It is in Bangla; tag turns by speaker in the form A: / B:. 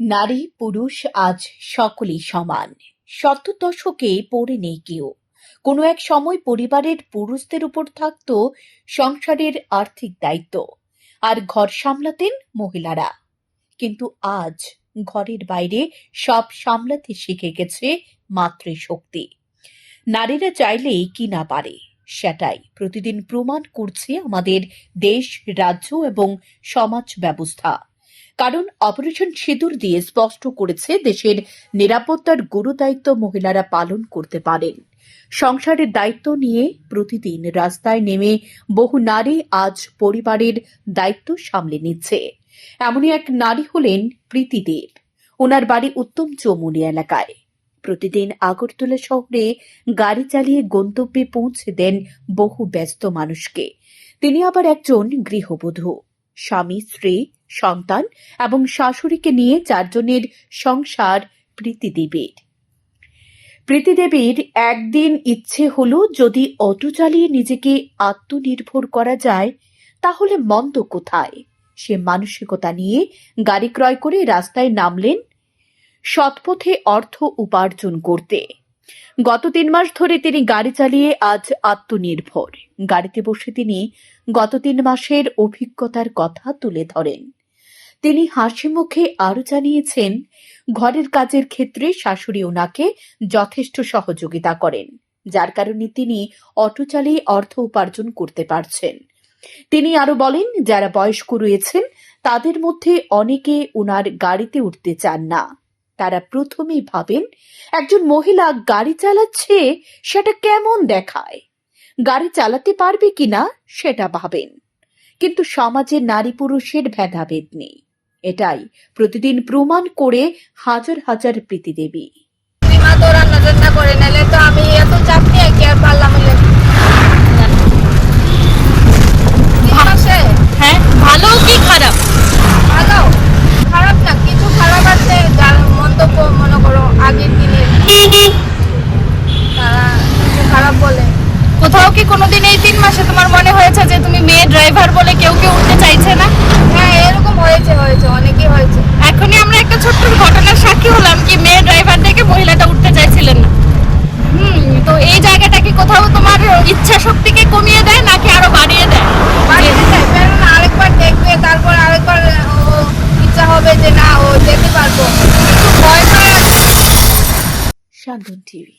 A: নারী, পুরুষ আজ সকলেই সমান। সত্তর দশকে পড়ে নেই কেউ। কোনো এক সময় পরিবারের পুরুষদের উপর থাকত সংসারের আর্থিক দায়িত্ব। আর ঘর সামলাতেন মহিলারা। কিন্তু আজ ঘরের বাইরে সব সামলাতে শিখে গেছে মাতৃশক্তি। নারীরা চাইলেই কি না পারে, সেটাই প্রতিদিন প্রমাণ করছে আমাদের দেশ, রাজ্য এবং সমাজ ব্যবস্থা। কারণ অপারেশন সিঁদুর দিয়ে স্পষ্ট করেছে দেশের নিরাপত্তার গুরু দায়িত্ব মহিলারা পালন করতে পারেন। সংসারের দায়িত্ব নিয়ে প্রতিদিন রাস্তায় নেমে বহু নারী আজ পরিবারের দায়িত্ব সামলে নিচ্ছে। এমনই এক নারী হলেন প্রীতি দেব। ওনার বাড়ি উত্তম চৌমুনি এলাকায়। প্রতিদিন আগরতলা শহরে গাড়ি চালিয়ে গন্তব্যে পৌঁছে দেন বহু ব্যস্ত মানুষকে। তিনি আবার একজন গৃহবধূ। স্বামী, স্ত্রী সন্তান এবং শাশুড়িকে নিয়ে চারজনের সংসার প্রীতিদেবীর। প্রীতিদেবীর একদিন ইচ্ছে হলো যদি অটো চালিয়ে নিজেকে আত্মনির্ভর করা যায়, তাহলে মন্দ কোথায়? সে মানসিকতা নিয়ে গাড়ি ক্রয় করে রাস্তায় নামলেন সৎপথে অর্থ উপার্জন করতে। গত তিন মাস ধরে তিনি গাড়ি চালিয়ে আজ আত্মনির্ভর। গাড়িতে বসে তিনি গত তিন মাসের অভিজ্ঞতার কথা তুলে ধরেন। তিনি হাসি মুখে আরও জানিয়েছেন, ঘরের কাজের ক্ষেত্রে শাশুড়ি ওনাকে যথেষ্ট সহযোগিতা করেন, যার কারণে তিনি অটো চালিয়ে অর্থ উপার্জন করতে পারছেন। তিনি আরও বলেন, যারা বয়স্ক রয়েছেন, তাদের মধ্যে অনেকে ওনার গাড়িতে উঠতে চান না। তারা প্রথমেই ভাবেন, একজন মহিলা গাড়ি চালাচ্ছে, সেটা কেমন দেখায়? গাড়ি চালাতে পারবে কিনা, সেটা ভাবেন। কিন্তু সমাজে নারী পুরুষের ভেদাভেদ নেই। এটাই। প্রতিদিন প্রমাণ করে হাজার হাজার প্রীতিদেবী
B: মা তো রান্না টান্না করে নিলে তো আমি এত চাপ নিয়ে কি আর পারলাম হলে তিন মাসে
C: হ্যাঁ ভালো কি খারাপ?
B: ভালো। খারাপ না কিছু খারাপ আছে যার মন্তব্য মনে করো আগের তারা কিছু খারাপ বলে।
C: কোথাও কি কোনোদিন এই তিন মাসে তোমার মনে হয়েছে যে তুমি মেয়ে ড্রাইভার বলে কেউ কেউ উঠতে চাইছে না
B: হ্যাঁ এরকম হয়েছে হয়েছে অনেকই হয়েছে
C: এখনই আমরা একটা ছোট্ট ঘটনার সাক্ষী হলাম কি মেয়ে ড্রাইভার দেখে মহিলাটা উঠতে চাইছিলেন না হুম তো এই জায়গাটা কি কোথাও তোমার ইচ্ছা শক্তিকে কমিয়ে দেয় নাকি আরও বাড়িয়ে দেয়?
B: বাড়িতে দেয়। না আরেকবার দেখবে তারপর আরেকবার ও ইচ্ছা হবে যে না ও যেতে পারব। একটু ভয়
A: শান্তন টিভি।